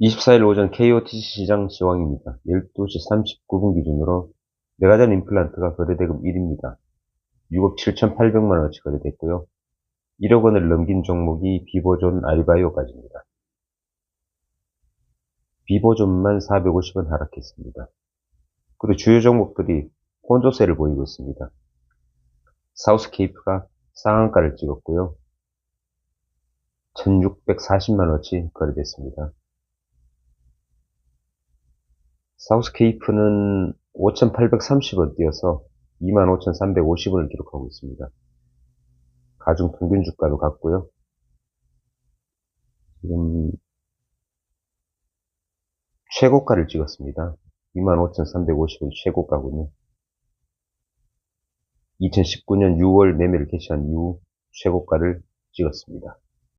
24일 오전 KOTC 시장 시황입니다. 12시 39분 기준으로 메가전 임플란트가 거래대금 1입니다. 6억 7,800만원어치 거래됐고요. 1억 원을 넘긴 종목이 비보존 아리바이오까지입니다. 비보존만 450원 하락했습니다. 그리고 주요 종목들이 혼조세를 보이고 있습니다. 사우스케이프가 상한가를 찍었고요. 1640만원어치 거래됐습니다. 사우스케이프는 5,830원 뛰어서 25,350원을 기록하고 있습니다. 가중 평균 주가도 같고요. 지금 최고가를 찍었습니다. 25,350원 최고가군요. 2019년 6월 매매를 개시한 이후 최고가를 찍었습니다.